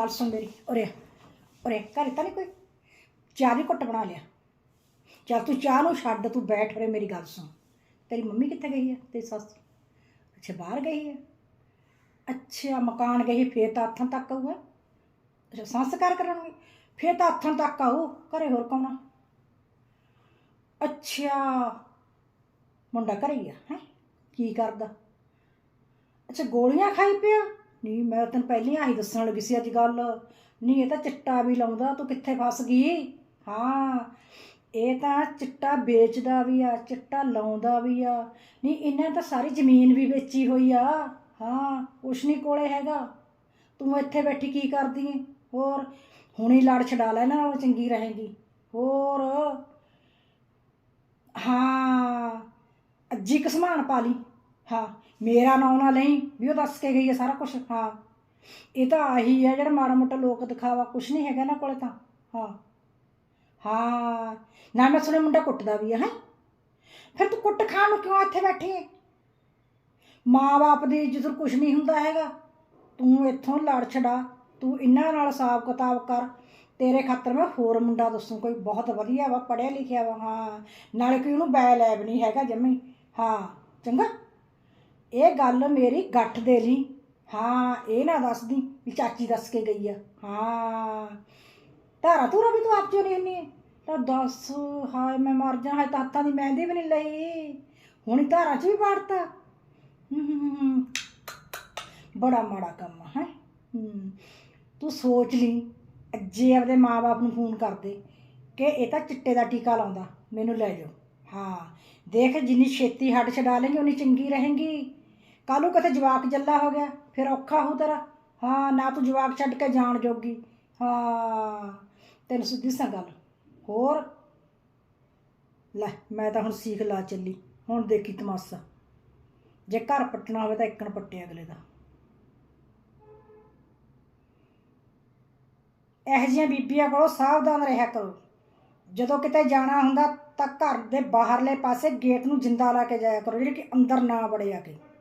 ਗੱਲ ਸੁਣ ਮੇਰੀ, ਉਰੇ ਉਰੇ ਘਰੇ ਤਾਂ ਨਹੀਂ ਕੋਈ? ਚਾਹ ਦੀ ਘੁੱਟ ਬਣਾ ਲਿਆ। ਚੱਲ ਤੂੰ ਚਾਹ ਨੂੰ ਛੱਡ, ਤੂੰ ਬੈਠ ਉਰੇ ਮੇਰੀ ਗੱਲ ਸੁਣ। ਤੇਰੀ ਮੰਮੀ ਕਿੱਥੇ ਗਈ ਹੈ ਤੇਰੀ ਸੱਸ? ਅੱਛਾ, ਬਾਹਰ ਗਈ ਹੈ ਅੱਛਾ, ਮਕਾਨ ਗਈ, ਫੇਰ ਤਾਂ ਹੱਥਾਂ ਤੱਕ ਆਊਗਾ। ਅੱਛਾ ਸੰਸਕਾਰ ਕਰਨਗੇ ਫੇਰ ਤਾਂ ਹੱਥਾਂ ਤੱਕ ਆਊ, ਘਰੇ ਹੋਰ ਕੌਣਾ ਅੱਛਾ, ਮੁੰਡਾ ਘਰੇ ਹੀ ਆ, ਹੈ? ਕੀ ਕਰਦਾ? ਅੱਛਾ, ਗੋਲੀਆਂ ਖਾਈ ਪਿਆ? ਨਹੀਂ ਮੈਂ ਤੈਨੂੰ ਪਹਿਲਾਂ ਹੀ ਆਹੀ ਦੱਸਣ ਲੱਗੀ ਸੀ ਅੱਜ ਗੱਲ। ਨਹੀਂ ਇਹ ਤਾਂ ਚਿੱਟਾ ਵੀ ਲਾਉਂਦਾ, ਤੂੰ ਕਿੱਥੇ ਫਸ ਗਈ? ਹਾਂ, ਇਹ ਤਾਂ ਚਿੱਟਾ ਵੇਚਦਾ ਵੀ ਆ, ਚਿੱਟਾ ਲਾਉਂਦਾ ਵੀ ਆ। ਨਹੀਂ ਇਹਨਾਂ ਤਾਂ ਸਾਰੀ ਜ਼ਮੀਨ ਵੀ ਵੇਚੀ ਹੋਈ ਆ। ਹਾਂ, ਕੁਛ ਨਹੀਂ ਕੋਲੇ ਹੈਗਾ। ਤੂੰ ਇੱਥੇ ਬੈਠੀ ਕੀ ਕਰਦੀ ਏ? ਹੋਰ, ਹੁਣੀ ਲੜ ਛਡਾ ਲੈ, ਇਹਨਾਂ ਨਾਲ ਚੰਗੀ ਰਹੇਗੀ। ਹੋਰ, ਹਾਂ ਅੱਜੀ ਕਸਮਾਨ ਪਾ ਲਈ। ਹਾਂ, ਮੇਰਾ ਨਾਂ ਨਾ ਲਈ, ਵੀ ਉਹ ਦੱਸ ਕੇ ਗਈ ਹੈ ਸਾਰਾ ਕੁਝ ਹਾਂ। ਇਹ ਤਾਂ ਆਹੀ ਹੈ ਜਿਹੜਾ ਮਾੜਾ ਮੋਟਾ ਲੋਕ ਦਿਖਾਵਾ ਕੁਝ ਨਹੀਂ ਹੈਗਾ ਨਾ ਕੋਲੇ ਤਾਂ, ਹਾਂ। ਹਾਂ, ਨਾ ਮੈਂ ਸੁਣਿਆ ਮੁੰਡਾ ਕੁੱਟਦਾ ਵੀ ਹੈ ਹੈਂ? ਫਿਰ ਤੂੰ ਕੁੱਟ ਖਾਣ ਨੂੰ ਕਿਉਂ ਇੱਥੇ ਬੈਠੀ ਹੈ ਮਾਂ-ਬਾਪ ਦੀ ਇੱਜ਼ਤ ਕੁਝ ਨਹੀਂ ਹੁੰਦਾ ਹੈਗਾ। ਤੂੰ ਇੱਥੋਂ ਲੜ ਛੜਾ ਤੂੰ ਇਹਨਾਂ ਨਾਲ ਹਿਸਾਬ ਕਿਤਾਬ ਕਰ। ਤੇਰੇ ਖਾਤਰ ਮੈਂ ਹੋਰ ਮੁੰਡਾ ਦੱਸੂ, ਕੋਈ ਬਹੁਤ ਵਧੀਆ ਵਾ ਪੜਿਆ ਲਿਖਿਆ ਵਾ, ਹਾਂ। ਨਾਲੇ ਕੋਈ ਉਹਨੂੰ ਬੈ ਲੈਬ ਨਹੀਂ ਹੈਗਾ ਜੰਮੀ, ਹਾਂ, ਚੰਗਾ? ਇਹ ਗੱਲ ਮੇਰੀ ਗੱਠ ਦੇ ਲਈ। ਹਾਂ, ਇਹ ਨਾ ਦੱਸਦੀ ਵੀ ਚਾਚੀ ਦੱਸ ਕੇ ਗਈ ਆ। ਹਾਂ। ਧਾਰਾ ਧੂਰਾ ਵੀ ਤੂੰ ਆਪ ਚੋਰੀ ਹੁੰਨੀ ਹੈ ਤਾਂ ਦੱਸ, ਹਾਏ, ਮੈਂ ਮਰ ਜਾ, ਹਾਏ, ਤਾਂ ਹੱਥਾਂ ਦੀ ਮਹਿੰਦੀ ਵੀ ਨਹੀਂ ਲਈ। ਹੁਣ ਧਾਰਾ ਚ ਵੀ ਪਾੜਤਾ ਬੜਾ ਮਾੜਾ ਕੰਮ ਹੈ? ਹੂੰ। ਤੂੰ ਸੋਚ ਲਈ, ਅੱਜੇ ਆਪਦੇ ਮਾਪੇ ਨੂੰ ਫੋਨ ਕਰਦੇ ਕਿ ਇਹ ਤਾਂ ਚਿੱਟੇ ਦਾ ਟੀਕਾ ਲਾਉਂਦਾ, ਮੈਨੂੰ ਲੈ ਜਾਓ। ਹਾਂ। ਦੇਖ, ਜਿੰਨੀ ਛੇਤੀ ਹੱਡ ਛਡਾ ਲੇਂਗੇ, ਉਨੀ ਚੰਗੀ ਰਹੇਗੀ। ਕੱਲ ਨੂੰ ਕਿਤੇ ਜਵਾਕ ਜੱਲਾ ਹੋ ਗਿਆ, ਫਿਰ ਔਖਾ ਹੋ ਤੇਰਾ। ਹਾਂ, ਨਾ ਤੂੰ ਜਵਾਕ ਛੱਡ ਕੇ ਜਾਣ ਜੋਗੀ। ਹਾਂ, ਤੈਨੂੰ ਸਿੱਧੀ ਸਾਂ ਗੱਲ। ਹੋਰ? ਲੈ, ਮੈਂ ਤਾਂ ਹੁਣ ਸੀਖ ਲਾ ਚੱਲੀ। ਹੁਣ ਦੇਖੀ ਤਮਾਸ਼ਾ। ਜੇ ਘਰ ਪੱਟਣਾ ਹੋਵੇ ਤਾਂ ਇੱਕਣ ਪੱਟੇ ਅਗਲੇ ਦਾ। ਇਹੋ ਜਿਹੀਆਂ ਬੀਬੀਆਂ ਕੋਲੋਂ ਸਾਵਧਾਨ ਰਿਹਾ ਕਰੋ। ਜਦੋਂ ਕਿਤੇ ਜਾਣਾ ਹੁੰਦਾ ਤਾਂ ਘਰ ਦੇ ਬਾਹਰਲੇ ਪਾਸੇ ਗੇਟ ਨੂੰ ਜਿੰਦਾ ਲਾ ਕੇ ਜਾਇਆ ਕਰੋ, ਜਿਹੜੀ ਕਿ ਅੰਦਰ ਨਾ ਵੜੇ ਆ ਕੇ